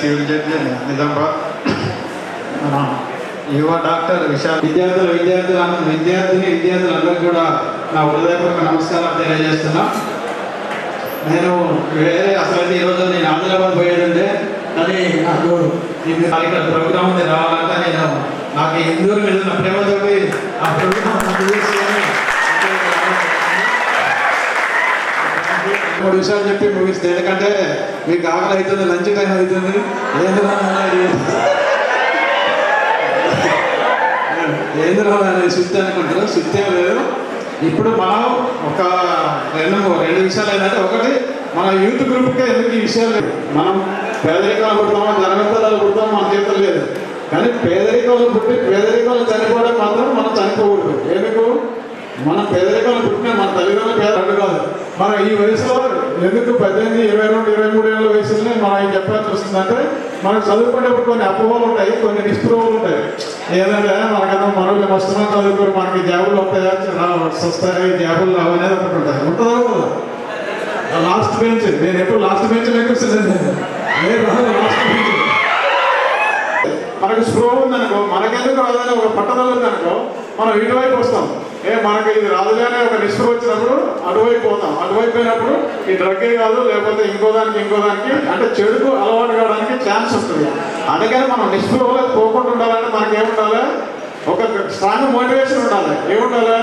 Civil judge Nizamabad మన యువ doctor Vishal. విద్యార్థులు విద్యార్థులు విద్యార్థిని విద్యార్థులందరికీ కూడా నా హృదయపూర్వక నమస్కారం తెలియజేస్తున్నా. నేను వేరే అసలు అయితే ఈరోజు నేను ఆదిలాబాద్ పోయేదంటే కానీ నాకు ఇక్కడ ప్రోగ్రామ్ ఉంది రావాలంటే నేను నాకు హిందువుల మీద ప్రేమతో ఆ ప్రోగ్రామ్ మూడు విషయాలు చెప్పి ముగిస్తే. ఎందుకంటే మీకు ఆకలి అవుతుంది లంచ్ టైం అవుతుంది. ఏంద్రా ఏంద్రా అనేది శుద్ధి అనుకుంటారు. శుద్ధి లేదు. ఇప్పుడు మనం ఒక రెండు రెండు విషయాలు ఏంటంటే ఒకటి మన యూత్ గ్రూప్కే ఎందుకు ఈ విషయాలు మనం పేదరికాలు పుడతామా ధనవంతరాలు పుడతాం మన చేతులు లేదు. కానీ పేదరికంలో పుట్టి పేదరికంలో చనిపోవడం మాత్రం మనం చనిపోకూడదు. ఎందుకు? మనం పేదరికంలో పుట్టిన మన తల్లిదండ్రులు పేద కాదు. మన ఈ వయసులో ఎందుకు పద్దెనిమిది ఇరవై రెండు ఇరవై మూడు ఏళ్ళ వయసులోనే మనం చెప్పాల్సి వస్తుందంటే మనం చదువుకునేప్పుడు కొన్ని అపోహలు ఉంటాయి కొన్ని నిస్పృహలు ఉంటాయి. ఏదంటే మనకన్నా మనల్ని వస్తున్నాం చదువుకోరు మనకి జాబులు వస్తాయా వస్తాయి జాబులు రావు అనేది ఒకటి ఉంటుంది. ఉంటుందా లాస్ట్ బెంచ్ నేను ఎప్పుడు లాస్ట్ బెంచ్ లేకపోతే నేను లాస్ట్ బెంచ్. మనకు స్ప్రో ఉందనుకో మనకెందుకు రాదని ఒక పట్టదల ఉందనుకో మనం ఇటువైపు వస్తాం. ఏ మనకి ఇది రాదులేనే ఒక నిష్ఠ వచ్చినప్పుడు అటువైపు పోతాం. అటువైపు పోయినప్పుడు ఈ డ్రగ్గే కాదు లేకపోతే ఇంకో దానికి ఇంకో దానికి అంటే చెడుకు అలవాటు కావడానికి ఛాన్స్ ఉంటుంది. అందుకని మనం నిస్పృహలో పోకుండా ఉండాలంటే మనకి ఏముండాలి ఒక స్ట్రాంగ్ మోటివేషన్ ఉండాలి. ఏముండాలి?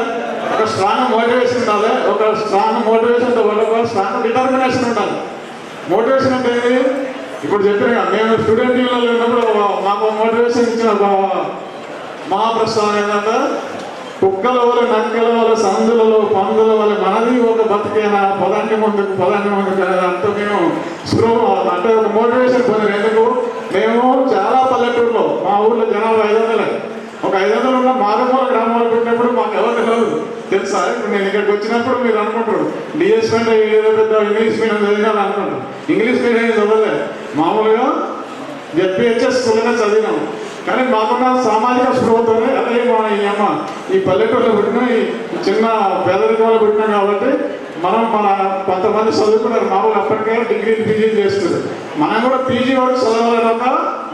ఒక స్ట్రాంగ్ మోటివేషన్ ఉండాలి. ఒక స్ట్రాంగ్ మోటివేషన్ వల్ల ఒక స్ట్రాంగ్ డిటర్మినేషన్ ఉండాలి. మోటివేషన్ అంటే ఏంటి ఇప్పుడు చెప్పిన కదా, మేము స్టూడెంట్ టీంలో ఉన్నప్పుడు మాకు మోటివేషన్ ఇచ్చిన మా మహాప్రస్థానం ఏంటంటే కుక్కల వల్ల నక్కల వల్ల సందులలో పందుల వల్ల మనది ఒక బతికేనా? పదాన్ని ముందుకు పదాన్ని ముందుకు అనేది అంతా మేము స్లో అంటే ఒక మోటివేషన్ పొందారు ఎందుకు? మేము చాలా పల్లెటూరులో మా ఊర్లో జనాభా ఐదు వందలే. ఒక ఐదు వందలు ఉన్న మారుమూల గ్రామాలు పెట్టినప్పుడు మాకు ఎవరు తెలియదు. తెలుసా? ఇప్పుడు నేను ఇక్కడికి వచ్చినప్పుడు మీరు అనుకుంటారు. డిఎస్ అంటే ఏదో పెద్ద ఇంగ్లీష్ మీడియం చదివినాను అనుకుంటారు. ఇంగ్లీష్ మీడియం ఏం చదవలే. మామూలుగా జెడ్పిహెచ్ఎస్ స్కూల్లోనే చదివినాం. కానీ మాకున్న సామాజిక స్పృహతోనే అదే మా ఈ అమ్మ ఈ పల్లెటూరులో పుట్టిన ఈ చిన్న పేదరికంలో పుట్టినాం కాబట్టి మనం మన కొంతమంది చదువుకున్నారు మామూలు అప్పటికే డిగ్రీ పీజీ చేస్తుంది మనం కూడా పీజీ వరకు చదవాలని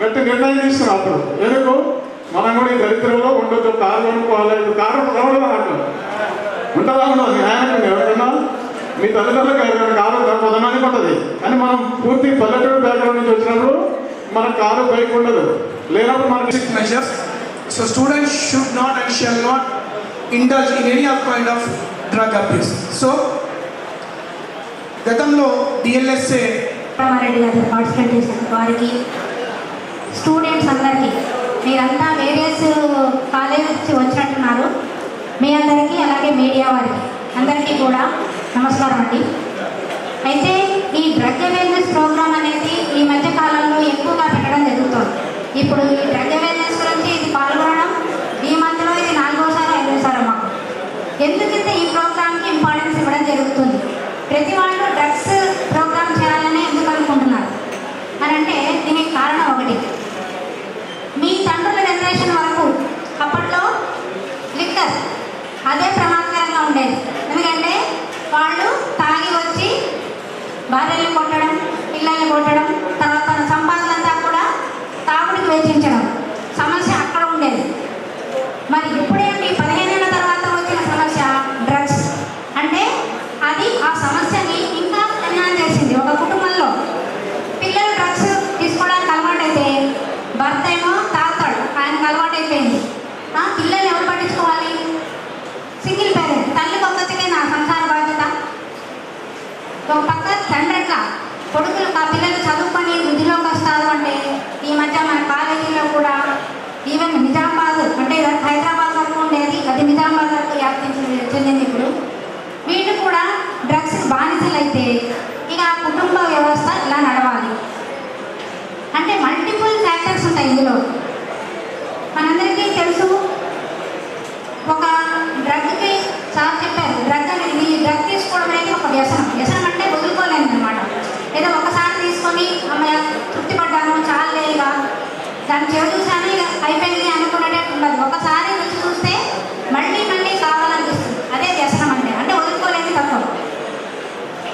గట్టి నిర్ణయం తీసుకున్నాం అప్పుడు. ఎందుకు? మనం కూడా ఈ దరిద్రంలో ఉండొచ్చు కారు కొనుక్కోవాలి కారు ఉండదు అట్లా ఉంటుందా ఉండదు మీ ఎవరైనా మీ తల్లిదండ్రులకు ఎవరైనా కారు కొంతమందికి ఉంటుంది. కానీ మనం పూర్తి పల్లెటూరు బ్యాక్గ్రౌండ్ నుంచి వచ్చినప్పుడు మన కారు బైక్ ఉండదు. లేనప్పుడు basic measures. So students should not and shall not indulge in any other kind of drug abuse. So గతంలో డిఎల్ఎస్ఏ రామారెడ్డి గారు పార్టిసిపేట్ చేసిన వారికి స్టూడెంట్స్ అందరికీ మీరంతా వేరియస్ కాలేజ్ వచ్చినట్టున్నారు. మీ అందరికీ అలాగే మీడియా వారికి అందరికీ కూడా నమస్కారం అండి. అయితే ఈ డ్రగ్ అవేర్నెస్ ప్రోగ్రామ్ అనేది ఈ మధ్య కాలంలో ఎక్కువగా పెట్టడం జరుగుతుంది. ఇప్పుడు ఈ డ్రగ్ అవేర్నెస్ గురించి ఇది పాల్గొనడం ఈ మధ్యలో ఇది నాలుగోసారి ఐదోసారి మాకు ఎందుకంటే ఈ ప్రోగ్రామ్కి ఇంపార్టెన్స్ ఇవ్వడం జరుగుతుంది. ప్రతి వాళ్ళు డ్రగ్స్ ప్రోగ్రామ్ చేయాలని ఎందుకు అనుకుంటున్నారు? అని అంటే దీనికి కారణం ఒకటి. మీ తండ్రుల జనరేషన్ వరకు అప్పట్లో లిక్కర్ అదే ప్రమాదకరంగా ఉండేది. ఎందుకంటే వాళ్ళు తాగి వచ్చి భార్యల్ని కొట్టడం పిల్లల్ని కొట్టడం తాగుడికి సమస్య అక్కడ ఉండేది. మరి ఇప్పుడేంటి పదిహేనేళ్ళ తర్వాత వచ్చిన సమస్య డ్రగ్స్. అంటే అది ఆ సమస్యని ఇంకా ఎన్హాన్స్ చేసింది ఒక కుటుంబంలో పిల్లలు డ్రగ్స్ తీసుకోవడానికి అలవాటైతే భర్త ఏమో తాగుతాడు. ఆయనకు అలవాటైపోయింది. ఆ, ఎవరు పట్టించుకోవాలి? Single parent. తల్లికి ఒక్కతికే నా సంసార బాధ్యత. ఒక పక్క తండ్రి ఎట్లా కొడుకులు ఆ పిల్లలు చదువుకొని వృద్ధిలోకి వస్తారు అంటే ఈ మధ్య మన కాలేజీలో కూడా ఈవెన్ నిజామాబాద్ అంటే ఇది హైదరాబాద్ వరకు ఉండేది. అది నిజామాబాద్ వరకు వ్యాప్తి చెందింది ఇప్పుడు. వీళ్ళు కూడా డ్రగ్స్ బానిసలైతే అయితే ఇక ఆ కుటుంబ వ్యవస్థ ఇలా నడవాలి. అంటే మల్టిపుల్ ఫ్యాక్టర్స్ ఉంటాయి ఇందులో. మనందరికీ తెలుసు ఒక డ్రగ్కి సార్ చెప్పారు. డ్రగ్ అనేది డ్రగ్ తీసుకోవడం అనేది ఒక వ్యసనం. వ్యసనం దాని చెవి చూసాను ఇక అయిపోయింది అనుకునేటట్టు ఉండదు. ఒకసారి రుచి చూస్తే మళ్ళీ మళ్ళీ కావాలనిపిస్తుంది. అదే వ్యసనం అంటే అంటే వదులుకోలేని తత్వం.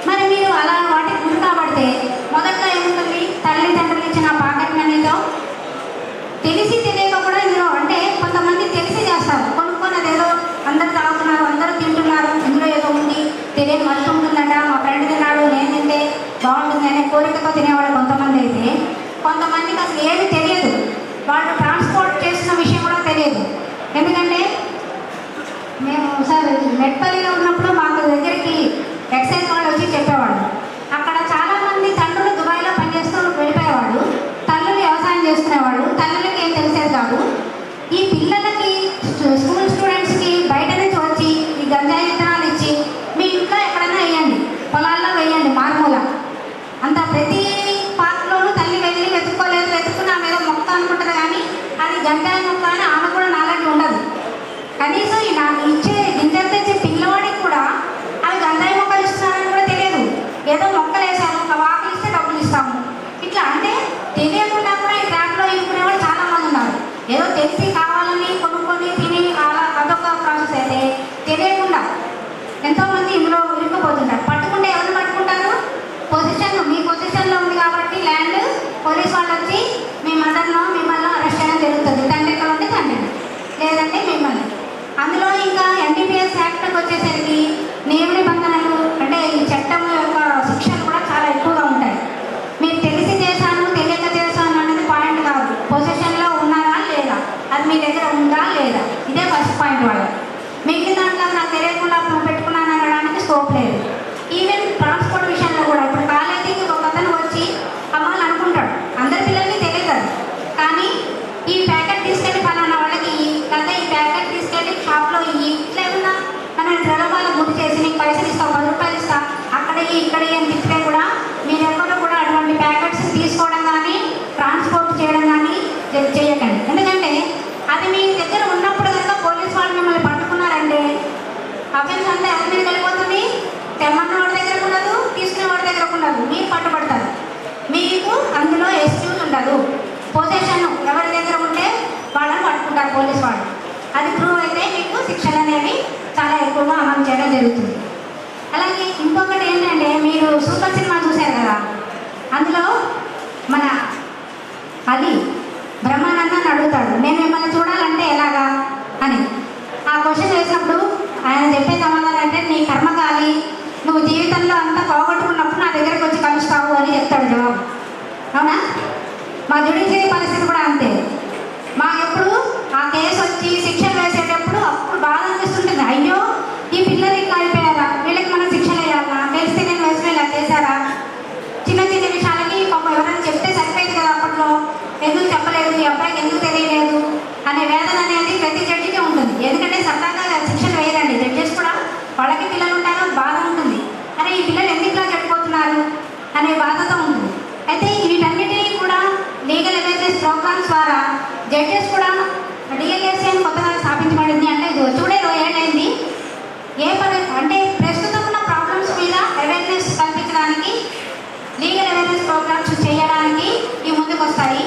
మరి మీరు అలా వాటికి గురి కాబడితే మొదట్లో ఏముంటుంది? తల్లిదండ్రులు ఇచ్చిన పాకెట్ మనీలో తెలిసి తెలియక కూడా ఇందులో అంటే కొంతమంది తెలిసి చేస్తారు. కొనుక్కున్నది ఏదో అందరు తాగుతున్నారు అందరూ తింటున్నారు ఇందులో ఏదో ఉంది తెలియ మస్తు ఉంటుందంట మా ఫ్రెండ్ తిన్నాడు నేను తింటే బాగుంటుంది అనే కోరికతో తినేవాడు కొంతమంది అయితే కొంతమందికి అసలు ఏమి తెలియదు. మెట్పల్లిలో ఉన్నప్పుడు ఏదో మొక్కలు వేసాము ఒక వాకిలిస్తే డబ్బులు ఇస్తాము ఉందా లేదా? ఇదే ఫస్ట్ పాయింట్ వాళ్ళ మిగిలిన దాంట్లో నాకు తెలియకుండా నువ్వు పెట్టుకున్నాను అనడానికి స్కోప్ లేదు. ఈవెన్ ట్రాన్స్పోర్ట్ విషయంలో కూడా ఇప్పుడు కాలేజీకి ఒక అతను వచ్చి అమ్మాలి అనుకుంటాడు. అందరి పిల్లలకి తెలియదు అది. కానీ ఈ ప్యాకెట్ తీసుకెళ్ళి పలానా వాళ్ళకి లేదా ఈ ప్యాకెట్ తీసుకెళ్ళి షాప్లో ఇయ్యి ఇట్లా ఏమన్నా మనం ప్రలోభాలు గుర్తు చేసి నీకు పైసలు ఇస్తాం పది రూపాయలు ఇస్తా అక్కడ ఇక్కడ ఇయ్యి అని చెప్తే కూడా మీరు ఎక్కడో కూడా అటువంటి ప్యాకెట్స్ తీసుకోవడం కానీ ట్రాన్స్పోర్ట్ చేయడం కానీ చే- చేయకండి ఎందుకంటే అది మీ దగ్గర ఉన్నప్పుడు కనుక పోలీస్ వాళ్ళు మిమ్మల్ని పట్టుకున్నారంటే అఫెన్స్ అంతా ఎవరి మీద వెళ్ళిపోతుంది తెమ్మన్న వాడి దగ్గర ఉండదు తీసుకునే వాడి మీరు పట్టుబడతారు మీకు అందులో ఎక్స్క్యూజ్ ఉండదు. పొజిషన్ ఎవరి దగ్గర ఉంటే వాళ్ళని పట్టుకుంటారు పోలీస్ వాళ్ళు. అది ప్రూవ్ అయితే మీకు శిక్షణ అనేవి చాలా ఎక్కువగా అమలు చేయడం జరుగుతుంది. అలాగే ఇంకొకటి ఏంటంటే మీరు సూపర్ సినిమా చూశారు కదా? అందులో మన అది బ్రహ్మానందాన్ని అడుగుతాడు నేను మిమ్మల్ని చూడాలంటే ఎలాగా? అని. ఆ క్వశ్చన్ వేసినప్పుడు ఆయన చెప్పే సమాధానం అంటే నీ కర్మకాలి నువ్వు జీవితంలో అంతా పోగొట్టుకున్నప్పుడు నా దగ్గరకు వచ్చి కలుస్తావు అని చెప్తాడు. జవాబు అవునా? మా జుడిషియరీ పరిస్థితి కూడా అంతే. మాకు ఎప్పుడు కేసు వచ్చి శిక్షలు వేసేటప్పుడు అప్పుడు బాధ అనిపిస్తుంటుంది అయ్యో ఈ పిల్లలు ఇట్లా అయిపోయారా వీళ్ళకి మనం శిక్షలు వేయాలా తెలిస్తే నేను వయసులో ఇలా చేశారా చిన్న చిన్న విషయాలకి పాపం ఎవరైనా చెప్తే సరిపోయింది కదా అప్పట్లో ఎందుకు చెప్పలేదు ఈ అబ్బాయికి ఎందుకు తెలియలేదు అనే వేదన అనేది ప్రతి జడ్జికి ఉంటుంది ఎందుకంటే సరదాగా శిక్షలు వేయరండి జడ్జెస్ కూడా వాళ్ళకి పిల్లలు ఉంటారు బాధ ఉంటుంది అరే ఈ పిల్లలు ఎందుకు ఇట్లా చెడిపోతున్నారు అనే బాధతో ఉంటుంది అయితే వీటన్నిటినీ కూడా లీగల్ అవేర్నెస్ ప్రోగ్రామ్స్ ద్వారా జడ్జెస్ కూడా డిఎల్ఎస్ఏ అని కొత్తగా స్థాపించబడింది. అంటే ఇది చూడే రోజైంది ఏ పని అంటే ప్రస్తుతం ఉన్న ప్రాబ్లమ్స్ మీద అవేర్నెస్ కల్పించడానికి లీగల్ అవేర్నెస్ ప్రోగ్రామ్స్ చేయడానికి ఇవి ముందుకు వస్తాయి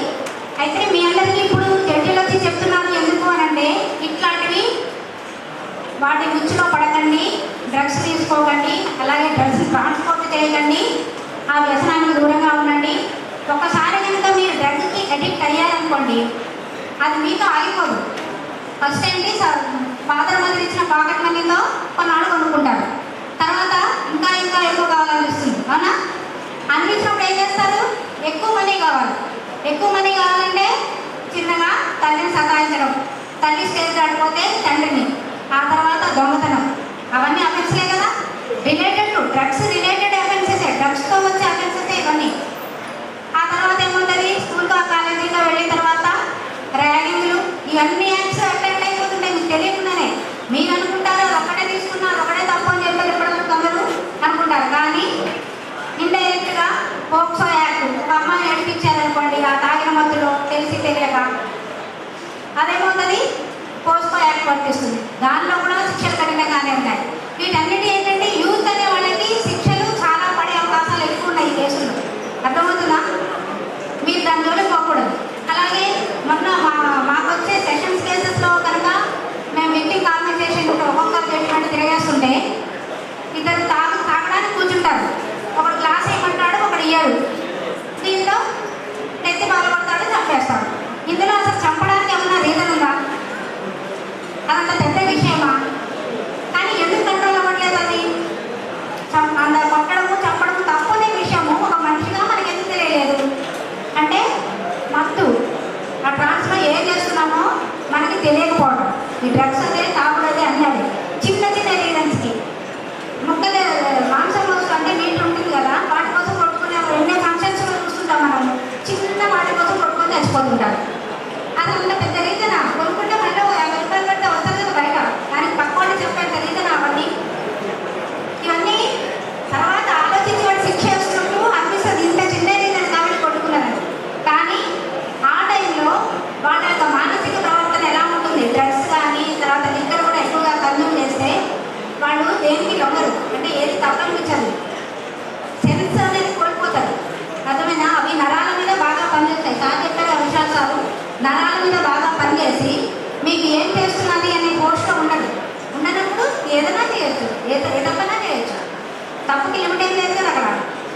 అయితే మీ అందరికీ ఇప్పుడు జడ్జీలు వచ్చి చెప్తున్నారు ఎందుకు అని అంటే ఇట్లాంటివి వాటి గుచ్చిలో పడకండి డ్రగ్స్ తీసుకోకండి అలాగే డ్రగ్స్ ట్రాన్స్పోర్ట్ చేయకండి ఆ వ్యసనానికి దూరంగా ఉండండి. ఒకసారి కనుక మీరు డ్రగ్కి అడిక్ట్ అయ్యారనుకోండి అది మీతో ఆగిపోదు. ఫస్ట్ ఏంటి ఫాదర్ మదర్ ఇచ్చిన పాకెట్ మనీతో కొన్నాళ్ళు కొనుక్కుంటారు. తర్వాత ఇంకా ఇంకా ఎక్కువ కావాలనిపిస్తుంది అవునా? అనిపించినప్పుడు ఏం చేస్తారు? ఎక్కువ మనీ కావాలి. ఎక్కువ మనీ కావాలంటే చిన్నగా తల్లిని సతాయించడం తల్లి స్టేజ్ దాటిపోతే తండ్రిని ఆ తర్వాత దొంగతనం. అవన్నీ అఫెన్స్లే కదా? Related to drugs related offences డ్రగ్స్తో వచ్చే అఫెన్సెస్ ఇవన్నీ? తర్వాత ఏముంటుంది? స్కూల్కి కాలేజీలో వెళ్ళిన తర్వాత ర్యాగింగ్లు ఇవన్నీ యాక్స్ అటెండ్ అయిపోతుంటాయి. మీకు తెలియకుండానే. మీరు అనుకుంటారు అది తీసుకున్నారు ఒకటే తప్పు అని చెప్పారు ఎప్పటికప్పుడు అందరూ అనుకుంటారు. కానీ ఇండైరెక్ట్గా పోక్సో యాక్ట్ ఒక అమ్మాయిని నడిపించారనుకోండి ఆ తాగిన మత్తులో తెలిసి తెలియక అదేమవుతుంది? పోస్కో యాక్ట్ వర్తిస్తుంది. దానిలో కూడా శిక్షలు కఠినంగానే ఉంటాయి. వీటన్నిటి ఏంటంటే ఇస్తాడు ఒకడు క్లాస్ ఇవ్వమంటాడు ఒకడు ఇయ్యాడు. దీనిలో నెత్తి బాధపడతాడు చంపేస్తాడు. ఇందులో అసలు చంపడానికి ఏమన్నా రీజన్ ఉందా? అదంత పెద్ద విషయమా? కానీ ఎందుకు కంట్రోల్ అవ్వట్లేదు అది? అంద కొట్టడము చంపడము తప్పనే విషయము. ఒక మనిషిగా మనకి ఎందుకు తెలియలేదు? అంటే మత్తు. ఆ ట్రాన్స్ఫర్ ఏం 欢迎大家。మీద బాగా పనిచేసి మీకు ఏం చేస్తున్నది అనే పోస్ట్లో ఉండదు. ఉండనప్పుడు ఏదైనా చేయొచ్చు. ఏ ఏదైనా చేయొచ్చు. తప్పుకి లిమిట్ ఏం లేదు కదా అక్కడ.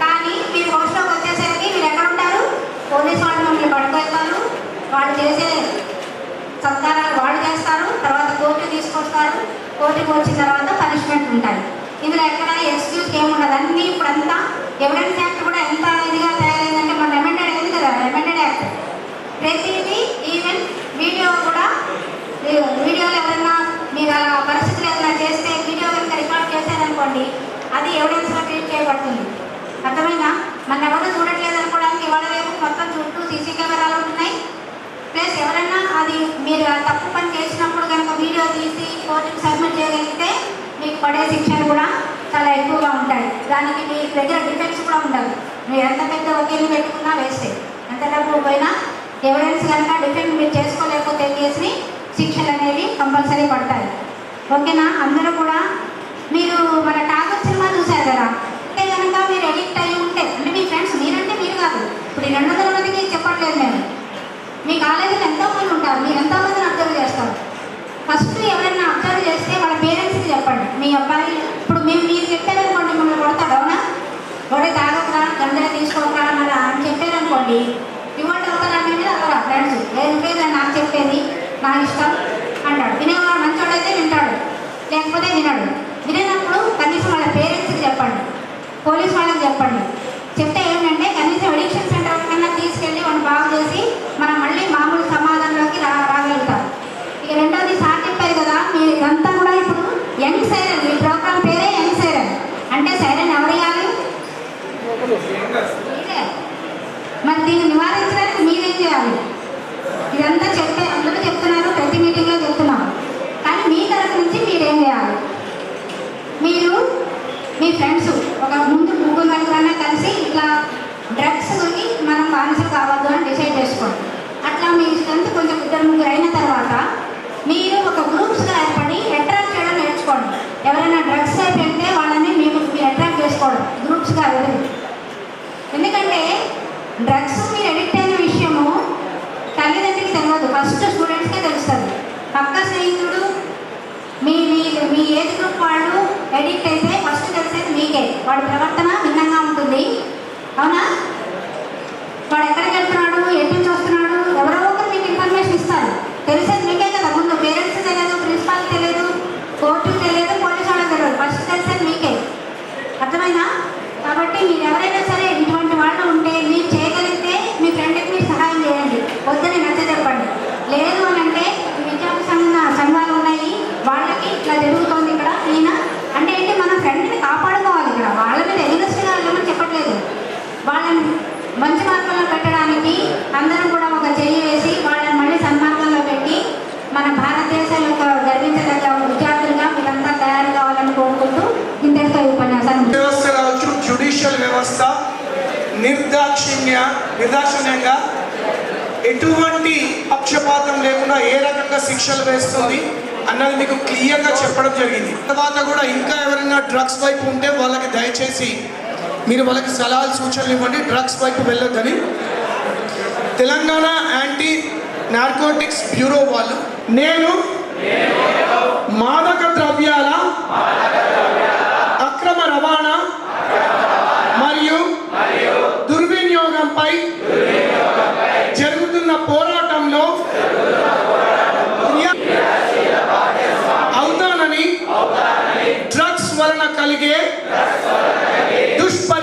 కానీ మీరు పోస్ట్లోకి వచ్చేసరికి మీరు ఎక్కడ ఉంటారు? పోలీస్ వాళ్ళు మిమ్మల్ని పట్టుకెళ్తారు వాళ్ళు చేసే సత్కారాలు వాళ్ళు చేస్తారు. తర్వాత కోర్టు తీసుకొస్తారు. కోర్టుకు వచ్చిన తర్వాత పనిష్మెంట్ ఉంటాయి ఇందులో ఎక్కడ ఎక్స్క్యూజ్ ఏముండదు అన్నీ ఇప్పుడంతా ఎవిడెన్స్ యాక్ట్ కూడా ఎంత ఇదిగా తయారైందంటే మన రెమెండెడ్ అయింది కదా. రెమెండెడ్ యాక్ట్ ప్రతిదీ ఈవెన్ వీడియో కూడా వీడియోలు వీడియోలో ఎవరైనా మీరు అలా పరిస్థితులు ఏదైనా చేస్తే వీడియో కనుక రికార్డ్ చేశారనుకోండి అది ఎవిడెన్స్గా ట్రీట్ చేయబడుతుంది. అర్థమైనా మన ఎవరు చూడట్లేదు అనుకోవడానికి ఇవాళ రేపు మొత్తం చుట్టూ సీసీ కెమెరాలు ఉంటున్నాయి. ప్లస్ ఎవరైనా అది మీరు తప్పు పని చేసినప్పుడు కనుక వీడియో తీసి కోర్టుకు సబ్మిట్ చేయగలిగితే మీకు పడే శిక్షలు కూడా చాలా ఎక్కువగా ఉంటాయి. దానికి మీ దగ్గర డిఫెక్ట్స్ కూడా ఉండవు. మీరు ఎంత పెద్ద ఒకేళ్ళు పెట్టుకున్నా వేస్తే ఎంత డబ్బు పోయినా ఎవిడెన్స్ కనుక డిఫెండ్ మీరు చేసుకోలేకపోతే కేసుని శిక్షలు అనేవి కంపల్సరీ పడతాయి. ఓకేనా? అందరూ కూడా మీరు మన టాగర్ సినిమా చూశారు కదా? అంటే కనుక మీరు ఎడిక్ట్ అయ్యి ఉంటే అంటే మీ ఫ్రెండ్స్ మీరంటే మీరు కాదు. ఇప్పుడు ఈ రెండు వందల మందికి చెప్పట్లేదు నేను. మీ కాలేజీలో ఎంతో మంది ఉంటారు మీరు ఎంతో మందిని అబ్జర్వ్ చేస్తారు? ఫస్ట్ ఎవరైనా అబ్జర్వ్ చేస్తే వాళ్ళ పేరెంట్స్కి చెప్పండి. మీ అబ్బాయి ఇప్పుడు మేము మీరు చెప్పారనుకోండి మిమ్మల్ని కొడతాడు అవునా? ఒకటే తాగకరా గంజాయి తీసుకోకరా మరి అని చెప్పారనుకోండి ఇవ్వండి అవుతారా ఫ్రెండ్స్ లేదు లేదు నాకు చెప్పేది నా ఇష్టం అంటాడు. వినేవాడు మంచోడైతే వింటాడు. లేకపోతే వినడు. వినేటప్పుడు కనీసం వాళ్ళ పేరెంట్స్కి చెప్పండి. పోలీస్ వాళ్ళకి చెప్పండి. చెప్తే ఏంటంటే కనీసం అడిక్షన్ సెంటర్ కన్నా తీసుకెళ్ళి వాళ్ళని బాగు చేసి మనం మళ్ళీ మామూలు సమాజంలోకి రా రాగలుగుతాం. ఇక రెండోది సార్ చెప్పారు కదా మీరు ఇదంతా కూడా ఇప్పుడు యంగ్ సైరన్ మీ ప్రోగ్రామ్ పేరే యంగ్ సైరన్ అంటే సైరన్ ఎవరు వేయాలి మీరే. మరి దీన్ని నివారించడానికి మీరేం చేయాలి. ఇదంతా చెప్పే అందరూ చెప్తున్నారు? ప్రతి మీటింగ్లో చెప్తున్నారు కానీ మీ తరఫు నుంచి మీరేం చేయాలి? మీరు మీ ఫ్రెండ్స్ ఒక ముందు ముగ్గురు నలుగురైనా కలిసి ఇట్లా డ్రగ్స్కి మనం బానిసలు కావద్దు అని డిసైడ్ చేసుకోండి. అట్లా మీ స్ట్రెంత్ కొంచెం ఇద్దరు ముగ్గురు అయిన తర్వాత మీరు ఒక గ్రూప్స్గా ఏర్పడి అట్రాక్ట్ చేయడం నేర్చుకోండి. ఎవరైనా డ్రగ్స్ వైపు వెళ్తే వాళ్ళని మీకు మీరు అట్రాక్ట్ చేసుకోవడం గ్రూప్స్గా వెళ్ళి ఎందుకంటే డ్రగ్స్ మీరు ఎడిక్ట్ అయిన విషయము తల్లిదండ్రికి తెలియదు ఫస్ట్ స్టూడెంట్స్కే తెలుస్తుంది పక్క స్నేహితుడు మీ మీ ఏజ్ గ్రూప్ వాళ్ళు ఎడిక్ట్ అయితే ఫస్ట్ తెలిసేది మీకే. వాడి ప్రవర్తన భిన్నంగా ఉంటుంది. అవునా? వాడు ఎక్కడికి వెళ్తున్నాడు? ఎటు చూస్తున్నాడు ఎవరో ఒకరు మీకు ఇన్ఫర్మేషన్ ఇస్తారు. తెలిసేది మీకే కదా. ముందు పేరెంట్స్ తెలియదు ప్రిన్సిపాల్ తెలియదు కోర్టు తెలియదు పోలీసు వాళ్ళకి తెలియదు. ఫస్ట్ తెలిసేది మీకే. అర్థమైనా కాబట్టి మీరు ఎవరైనా సరే ఇటువంటి వాళ్ళు ఉంటే మీరు చేయగలిగితే మీ ఫ్రెండ్కి మీరు సహాయం చేయండి వద్దని నచ్చ చెప్పండి లేదు అని అంటే ఈ విద్యార్థి సంఘ సంఘాలు ఉన్నాయి వాళ్ళకి ఇట్లా జరుగుతోంది ఇక్కడ ఈయన అంటే ఏంటి మన ఫ్రెండ్ని కాపాడుకోవాలి ఇక్కడ వాళ్ళ మీద ఎదురుస్తుగా వెళ్ళమని చెప్పట్లేదు వాళ్ళని మంచి మార్గంలో పెట్టడానికి అందరం కూడా ఒక చెయ్యి వేసి వాళ్ళని మళ్ళీ సన్మార్గంలో పెట్టి మన భారతదేశం యొక్క గర్వించదగ్గ విద్యార్థులుగా మీరంతా తయారు కావాలని కోరుకుంటూ ఇంతటితో ఈ ఉపన్యాసాన్ని వ్యవస్థ కావచ్చు జ్యుడిషియల్ వ్యవస్థ నిర్దాక్షిణ్య నిర్దాక్షిణ్యంగా ఎటువంటి పక్షపాతం లేకుండా ఏ రకంగా శిక్షలు వేస్తుంది అన్నది మీకు క్లియర్గా చెప్పడం జరిగింది. తర్వాత కూడా ఇంకా ఎవరైనా డ్రగ్స్ వైపు ఉంటే వాళ్ళకి దయచేసి మీరు వాళ్ళకి సలహాలు సూచనలు ఇవ్వండి. డ్రగ్స్ వైపు వెళ్ళొద్దని తెలంగాణ యాంటీ నార్కోటిక్స్ బ్యూరో వాళ్ళు నేను మాదక ద్రవ్యాల అక్రమ రవాణా కలిగే దుష్పరి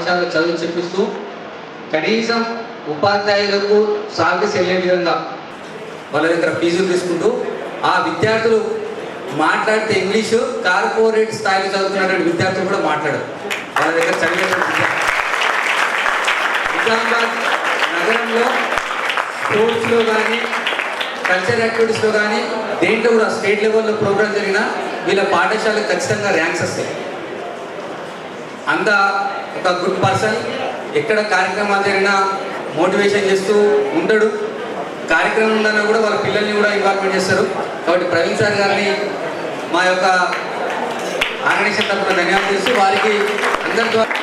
పాఠశాలలో చదువు చెప్పిస్తూ కనీసం ఉపాధ్యాయులకు సాలరీస్ వెళ్ళే విధంగా వాళ్ళ దగ్గర ఫీజులు తీసుకుంటూ ఆ విద్యార్థులు మాట్లాడితే ఇంగ్లీషు కార్పొరేట్ స్థాయిలో చదువుతున్నటువంటి విద్యార్థులు కూడా మాట్లాడరు. వాళ్ళ దగ్గర చదివేటువంటి నిజామాబాద్ నగరంలో స్పోర్ట్స్లో కానీ కల్చర్ యాక్టివిటీస్లో కానీ దేంట్లో కూడా స్టేట్ లెవెల్లో ప్రోగ్రామ్ జరిగినా వీళ్ళ పాఠశాలకు ఖచ్చితంగా ర్యాంక్స్ వస్తాయి. అంత ఒక గుడ్ పర్సన్ ఎక్కడ కార్యక్రమాలు జరిగినా మోటివేషన్ చేస్తూ ఉంటాడు కార్యక్రమం ఉందన్నా కూడా వాళ్ళ పిల్లల్ని కూడా ఇన్వాల్వ్మెంట్ చేస్తారు. కాబట్టి ప్రవీణ్ సార్ గారిని మా యొక్క ఆర్గనైజేషన్ తరఫున ధన్యవాదాలు చేస్తూ వారికి అందరి ద్వారా